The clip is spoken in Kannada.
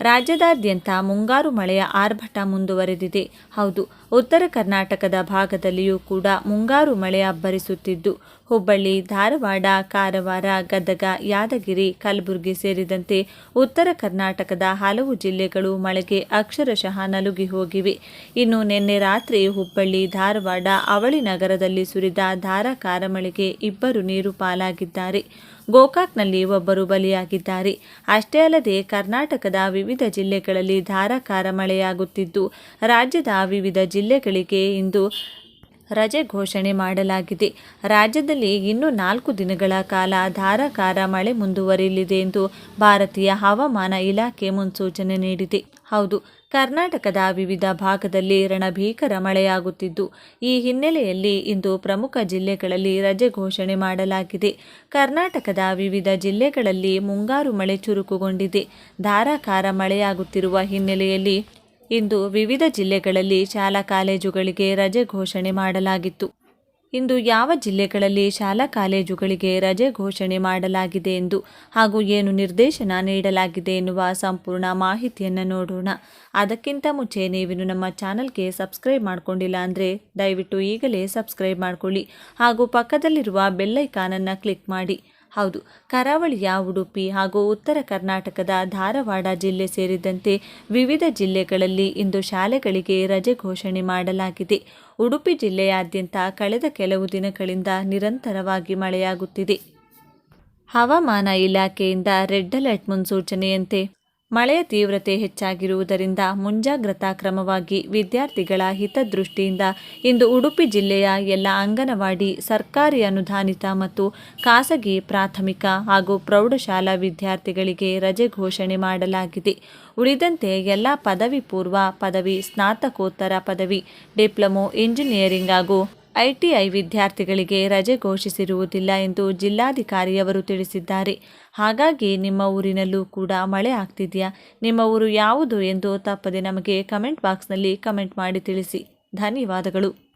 ರಾಜ್ಯದಾದ್ಯಂತ ಮುಂಗಾರು ಮಳೆಯ ಆರ್ಭಟ ಮುಂದುವರೆದಿದೆ. ಹೌದು, ಉತ್ತರ ಕರ್ನಾಟಕದ ಭಾಗದಲ್ಲಿಯೂ ಕೂಡ ಮುಂಗಾರು ಮಳೆ ಅಬ್ಬರಿಸುತ್ತಿದ್ದು, ಹುಬ್ಬಳ್ಳಿ, ಧಾರವಾಡ, ಕಾರವಾರ, ಗದಗ, ಯಾದಗಿರಿ, ಕಲಬುರಗಿ ಸೇರಿದಂತೆ ಉತ್ತರ ಕರ್ನಾಟಕದ ಹಲವು ಜಿಲ್ಲೆಗಳು ಮಳೆಗೆ ಅಕ್ಷರಶಃ ನಲುಗಿ ಹೋಗಿವೆ. ಇನ್ನು ನಿನ್ನೆ ರಾತ್ರಿ ಹುಬ್ಬಳ್ಳಿ, ಧಾರವಾಡ, ಅವಳಿ ನಗರದಲ್ಲಿ ಸುರಿದ ಧಾರಾಕಾರ ಮಳೆಗೆ ಇಬ್ಬರು ನೀರು ಪಾಲಾಗಿದ್ದಾರೆ. ಗೋಕಾಕ್ನಲ್ಲಿ ಒಬ್ಬರು ಬಲಿಯಾಗಿದ್ದಾರೆ. ಅಷ್ಟೇ ಅಲ್ಲದೆ ಕರ್ನಾಟಕದ ವಿವಿಧ ಜಿಲ್ಲೆಗಳಲ್ಲಿ ಧಾರಾಕಾರ ಮಳೆಯಾಗುತ್ತಿದ್ದು ರಾಜ್ಯದ ವಿವಿಧ ಜಿಲ್ಲೆಗಳಿಗೆ ಇಂದು ರಜೆ ಘೋಷಣೆ ಮಾಡಲಾಗಿದೆ. ರಾಜ್ಯದಲ್ಲಿ ಇನ್ನೂ ನಾಲ್ಕು ದಿನಗಳ ಕಾಲ ಧಾರಾಕಾರ ಮಳೆ ಮುಂದುವರಿಯಲಿದೆ ಎಂದು ಭಾರತೀಯ ಹವಾಮಾನ ಇಲಾಖೆ ಮುನ್ಸೂಚನೆ ನೀಡಿದೆ. ಹೌದು, ಕರ್ನಾಟಕದ ವಿವಿಧ ಭಾಗದಲ್ಲಿ ರಣಭೀಕರ ಮಳೆಯಾಗುತ್ತಿದ್ದು, ಈ ಹಿನ್ನೆಲೆಯಲ್ಲಿ ಇಂದು ಪ್ರಮುಖ ಜಿಲ್ಲೆಗಳಲ್ಲಿ ರಜೆ ಘೋಷಣೆ ಮಾಡಲಾಗಿದೆ. ಕರ್ನಾಟಕದ ವಿವಿಧ ಜಿಲ್ಲೆಗಳಲ್ಲಿ ಮುಂಗಾರು ಮಳೆ ಚುರುಕುಗೊಂಡಿದೆ. ಧಾರಾಕಾರ ಮಳೆಯಾಗುತ್ತಿರುವ ಹಿನ್ನೆಲೆಯಲ್ಲಿ ಇಂದು ವಿವಿಧ ಜಿಲ್ಲೆಗಳಲ್ಲಿ ಶಾಲಾ ಕಾಲೇಜುಗಳಿಗೆ ರಜೆ ಘೋಷಣೆ ಮಾಡಲಾಗಿತ್ತು. ಇಂದು ಯಾವ ಜಿಲ್ಲೆಗಳಲ್ಲಿ ಶಾಲಾ ಕಾಲೇಜುಗಳಿಗೆ ರಜೆ ಘೋಷಣೆ ಮಾಡಲಾಗಿದೆ ಎಂದು ಹಾಗೂ ಏನು ನಿರ್ದೇಶನ ನೀಡಲಾಗಿದೆ ಎನ್ನುವ ಸಂಪೂರ್ಣ ಮಾಹಿತಿಯನ್ನು ನೋಡೋಣ. ಅದಕ್ಕಿಂತ ಮುಂಚೆ ನೀವು ನಮ್ಮ ಚಾನಲ್ಗೆ ಸಬ್ಸ್ಕ್ರೈಬ್ ಮಾಡಿಕೊಂಡಿಲ್ಲ ಅಂದರೆ ದಯವಿಟ್ಟು ಈಗಲೇ ಸಬ್ಸ್ಕ್ರೈಬ್ ಮಾಡಿಕೊಳ್ಳಿ ಹಾಗೂ ಪಕ್ಕದಲ್ಲಿರುವ ಬೆಲ್ಲೈಕಾನನ್ನು ಕ್ಲಿಕ್ ಮಾಡಿ. ಹೌದು. ಕರಾವಳಿಯ ಉಡುಪಿ ಹಾಗೂ ಉತ್ತರ ಕರ್ನಾಟಕದ ಧಾರವಾಡ ಜಿಲ್ಲೆ ಸೇರಿದಂತೆ ವಿವಿಧ ಜಿಲ್ಲೆಗಳಲ್ಲಿ ಇಂದು ಶಾಲೆಗಳಿಗೆ ರಜೆ ಘೋಷಣೆ ಮಾಡಲಾಗಿದೆ. ಉಡುಪಿ ಜಿಲ್ಲೆಯಾದ್ಯಂತ ಕಳೆದ ಕೆಲವು ದಿನಗಳಿಂದ ನಿರಂತರವಾಗಿ ಮಳೆಯಾಗುತ್ತಿದೆ. ಹವಾಮಾನ ಇಲಾಖೆಯಿಂದ ರೆಡ್ ಅಲರ್ಟ್ ಮುನ್ಸೂಚನೆಯಂತೆ ಮಳೆಯ ತೀವ್ರತೆ ಹೆಚ್ಚಾಗಿರುವುದರಿಂದ ಮುಂಜಾಗ್ರತಾ ಕ್ರಮವಾಗಿ ವಿದ್ಯಾರ್ಥಿಗಳ ಹಿತದೃಷ್ಟಿಯಿಂದ ಇಂದು ಉಡುಪಿ ಜಿಲ್ಲೆಯ ಎಲ್ಲ ಅಂಗನವಾಡಿ ಸರ್ಕಾರಿ ಅನುದಾನಿತ ಮತ್ತು ಖಾಸಗಿ ಪ್ರಾಥಮಿಕ ಹಾಗೂ ಪ್ರೌಢಶಾಲಾ ವಿದ್ಯಾರ್ಥಿಗಳಿಗೆ ರಜೆ ಘೋಷಣೆ ಮಾಡಲಾಗಿದೆ. ಉಳಿದಂತೆ ಎಲ್ಲ ಪದವಿ ಪೂರ್ವ ಪದವಿ, ಸ್ನಾತಕೋತ್ತರ ಪದವಿ, ಡಿಪ್ಲೊಮೊ, ಇಂಜಿನಿಯರಿಂಗ್ ಹಾಗೂ ಐಟಿಐ ವಿದ್ಯಾರ್ಥಿಗಳಿಗೆ ರಜೆ ಘೋಷಿಸಿರುವುದಿಲ್ಲ ಎಂದು ಜಿಲ್ಲಾಧಿಕಾರಿಯವರು ತಿಳಿಸಿದ್ದಾರೆ. ಹಾಗಾಗಿ ನಿಮ್ಮ ಊರಿನಲ್ಲೂ ಕೂಡ ಮಳೆ ಆಗ್ತಿದೆಯಾ? ನಿಮ್ಮ ಊರು ಯಾವುದು ಎಂದು ತಪ್ಪದೆ ನಮಗೆ ಕಮೆಂಟ್ ಬಾಕ್ಸ್ನಲ್ಲಿ ಕಮೆಂಟ್ ಮಾಡಿ ತಿಳಿಸಿ. ಧನ್ಯವಾದಗಳು.